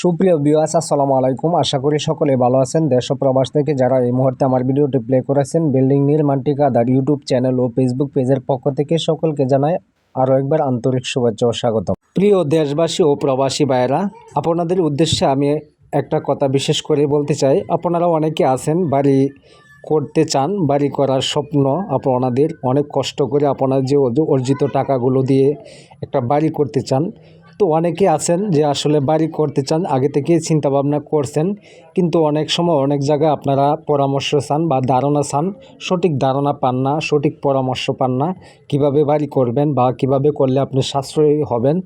সুপ্রিয় বিওয়াস আসসালামু আলাইকুম। আশা করি সকলে ভালো আছেন। দেশ প্রবাস থেকে যারা এই মুহূর্তে আমার ভিডিওটি প্লে করেছেন, বিল্ডিং নির্মাণ ঠিকাদার ইউটিউব চ্যানেল ও ফেসবুক পেজের পক্ষ থেকে সকলকে জানায় আরও একবার আন্তরিক শুভেচ্ছা ও স্বাগতম। প্রিয় দেশবাসী ও প্রবাসী ভাইয়েরা, আপনাদের উদ্দেশ্যে আমি একটা কথা বিশেষ করে বলতে চাই। আপনারা অনেকে আছেন, বাড়ি করতে চান, বাড়ি করার স্বপ্ন আপনাদের অনেক কষ্ট করে আপনার যে অর্জিত টাকাগুলো দিয়ে একটা বাড়ি করতে চান তো অনেকে আছেন যে আসলে বাড়ি করতে চান, আগে থেকে চিন্তা ভাবনা করছেন। কিন্তু অনেক সময় অনেক জায়গায় আপনারা পরামর্শ চান বা ধারণা চান, সঠিক ধারণা পান না, সঠিক পরামর্শ পান না, কীভাবে বাড়ি করবেন বা কীভাবে করলে আপনি সাশ্রয়ী হবেন।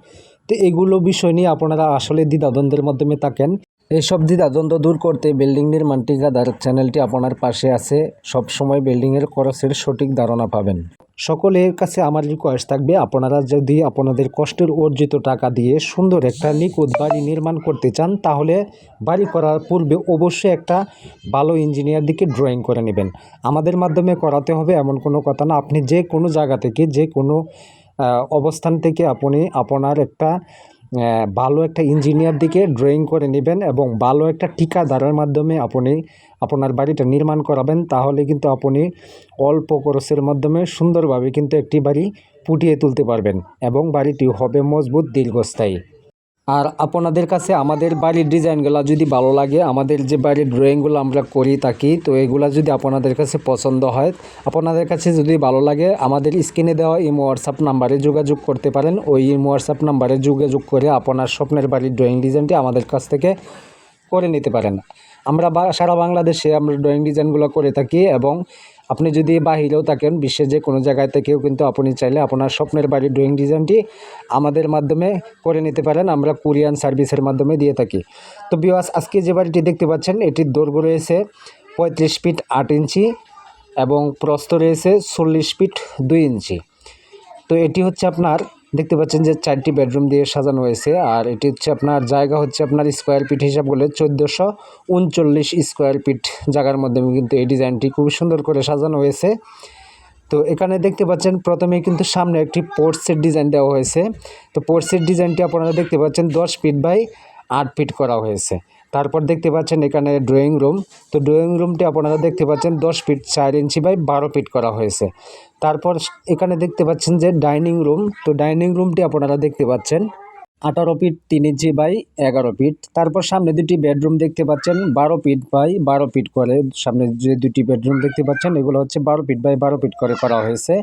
তো এগুলো বিষয় নিয়ে আপনারা আসলে দ্বিধাদ্বন্দ্বের মাধ্যমে থাকেন। এইসব দ্বিধাদ্বন্দ্ব দূর করতে বিল্ডিং নির্মাণ ঠিকাদার চ্যানেলটি আপনার পাশে আছে। সব সময় বিল্ডিংয়ের খরচের সঠিক ধারণা পাবেন। সকলের কাছে আমার রিকোয়েস্ট থাকবে, আপনারা যদি আপনাদের কষ্টের অর্জিত টাকা দিয়ে সুন্দর একটা নিখুঁত বাড়ি নির্মাণ করতে চান, তাহলে বাড়ি করার পূর্বে অবশ্যই একটা ভালো ইঞ্জিনিয়ার দিকে ড্রয়িং করে নেবেন। আমাদের মাধ্যমে করাতে হবে এমন কোনো কথা না। আপনি যে কোনো জায়গা থেকে, যে কোনো অবস্থান থেকে আপনি আপনার একটা ভালো একটা ইঞ্জিনিয়ার দিকে ড্রয়িং করে নেবেন এবং ভালো একটা ঠিকাদারের মাধ্যমে আপনি আপনার বাড়িটা নির্মাণ করাবেন, তাহলে কিন্তু আপনি অল্প খরচের মাধ্যমে সুন্দরভাবে কিন্তু একটি বাড়ি ফুটিয়ে তুলতে পারবেন এবং বাড়িটি হবে মজবুত দীর্ঘস্থায়ী। আর আপনাদের কাছে আমাদের বাড়ির ডিজাইনগুলো যদি ভালো লাগে, আমাদের যে বাড়ির ড্রয়িংগুলো আমরা করি, থাকি, তো এগুলো যদি আপনাদের কাছে পছন্দ হয়, আপনাদের কাছে যদি ভালো লাগে, আমাদের স্ক্রিনে দেওয়া ইমো হোয়াটসঅ্যাপ নাম্বারে যোগাযোগ করতে পারেন। ওই ইমো হোয়াটসঅ্যাপ নাম্বারে যোগাযোগ করে আপনার স্বপ্নের বাড়ির ড্রয়িং ডিজাইনটি আমাদের কাছ থেকে করে নিতে পারেন। আমরা সারা বাংলাদেশে আমরা ড্রয়িং ডিজাইনগুলো করে থাকি এবং আপনি যদি বাহিরেও থাকেন, বিশ্বের যে কোনো জায়গায় থেকেও কিন্তু আপনি চাইলে আপনার স্বপ্নের বাড়ির ড্রয়িং ডিজাইনটি আমাদের মাধ্যমে করে নিতে পারেন। আমরা কুরিয়ান সার্ভিসের মাধ্যমে দিয়ে থাকি। তো বিওয়াস আজকে যে বাড়িটি দেখতে পাচ্ছেন, এটির দৈর্ঘ্য রয়েছে পঁয়ত্রিশ ফিট আট ইঞ্চি এবং প্রস্থ রয়েছে চল্লিশ ফিট দুই ইঞ্চি। তো এটি হচ্ছে আপনার দেখতে পাচ্ছেন যে চারটি বেডরুম দিয়ে সাজানো হয়েছে, আর এটি হচ্ছে আপনার জায়গা হচ্ছে আপনার স্কোয়ার ফিট হিসাব করলে চোদ্দোশো উনচল্লিশ স্কোয়ার ফিট জায়গার মাধ্যমে কিন্তু এই ডিজাইনটি খুব সুন্দর করে সাজানো হয়েছে। তো এখানে দেখতে পাচ্ছেন প্রথমে কিন্তু সামনে একটি পোর্টসের ডিজাইন দেওয়া হয়েছে। তো পোর্টসের ডিজাইনটি আপনারা দেখতে পাচ্ছেন দশ ফিট বাই আট ফিট করা হয়েছে। তারপর দেখতে পাচ্ছেন এখানে ড্রয়িং রুম তো ড্রয়িং রুমটি আপনারা দেখতে পাচ্ছেন দশ ফিট চার ইঞ্চি বাই বারো ফিট করা হয়েছে। তারপর এখানে দেখতে পাচ্ছেন যে ডাইনিং রুম তো ডাইনিং রুমটি আপনারা দেখতে পাচ্ছেন আঠারো ফিট তিন ইঞ্চি বাই এগারো ফিট। তারপর সামনে দুটি বেডরুম দেখতে পাচ্ছেন বারো ফিট বাই বারো ফিট করে। সামনে যে দুটি বেডরুম দেখতে পাচ্ছেন, এগুলো হচ্ছে বারো ফিট বাই বারো ফিট করে করা হয়েছে।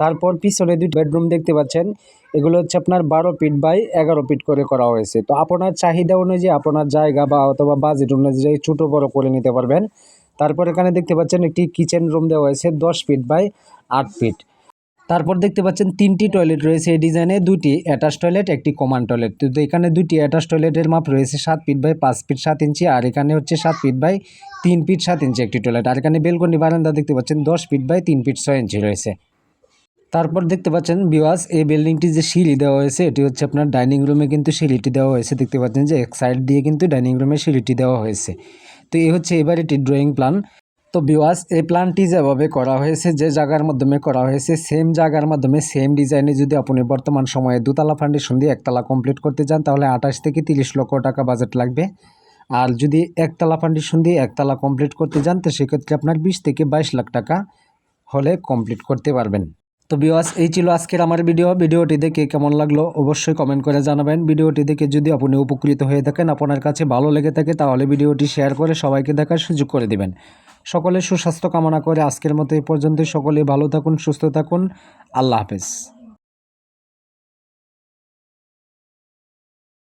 তারপর পিছনে দুটি বেডরুম দেখতে পাচ্ছেন। এগুলো হচ্ছে আপনার বারো ফিট বাই এগারো ফিট করে করা হয়েছে। তো আপনার চাহিদা অনুযায়ী আপনার জায়গা বা অথবা বাজেট অনুযায়ী ছোটো বড় করে নিতে পারবেন। তারপর এখানে দেখতে পাচ্ছেন একটি কিচেন রুম দেওয়া হয়েছে দশ ফিট বাই আট ফিট তারপর দেখতে পাচ্ছেন তিনটি টয়লেট রয়েছে এই ডিজাইনে দুটি অ্যাটাচ টয়লেট একটি কমান টয়লেট তো এখানে দুটি অ্যাটাচ টয়লেটের মাপ রয়েছে সাত ফিট বাই পাঁচ ফিট সাত ইঞ্চি আর এখানে হচ্ছে সাত ফিট বাই তিন ফিট সাত ইঞ্চি একটি টয়লেট আর এখানে বেলকনি বারান্দা দেখতে পাচ্ছেন দশ ফিট বাই তিন ফিট ছয় ইঞ্চি রয়েছে। তারপর দেখতে পাচ্ছেন বিওয়াস এই বিল্ডিংটি যে সিঁড়ি দেওয়া হয়েছে, এটি হচ্ছে আপনার ডাইনিং রুমে কিন্তু সিঁড়িটি দেওয়া হয়েছে। দেখতে পাচ্ছেন যে এক সাইড দিয়ে কিন্তু ডাইনিং রুমে সিঁড়িটি দেওয়া হয়েছে। তো এই হচ্ছে এবার এটি ড্রয়িং প্ল্যান তো বিওয়াস এই প্ল্যানটি যেভাবে করা হয়েছে, যে জায়গার মাধ্যমে করা হয়েছে সেম জায়গার মাধ্যমে সেম ডিজাইনে যদি আপনি বর্তমান সময়ে দুতলা ফাউন্ডেশন দিয়ে একতলা কমপ্লিট করতে চান, তাহলে আঠাশ থেকে তিরিশ লক্ষ টাকা বাজেট লাগবে। আর যদি একতলা ফাউন্ডেশন দিয়ে একতলা কমপ্লিট করতে চান, তো সেক্ষেত্রে আপনার বিশ থেকে বাইশ লাখ টাকা হলে কমপ্লিট করতে পারবেন। তো বিওয়াস এই ছিল আজকের আমার ভিডিও ভিডিওটি দেখে কেমন লাগল অবশ্যই কমেন্ট করে জানাবেন। ভিডিওটি দেখে যদি আপনি উপকৃত হয়ে থাকেন, আপনার কাছে ভালো লেগে থাকে, তাহলে ভিডিওটি শেয়ার করে সবাইকে দেখার সুযোগ করে দিবেন। সকলের সুস্বাস্থ্য কামনা করে আজকের মতো এই পর্যন্ত সকলে ভালো থাকুন, সুস্থ থাকুন। আল্লাহ হাফেজ।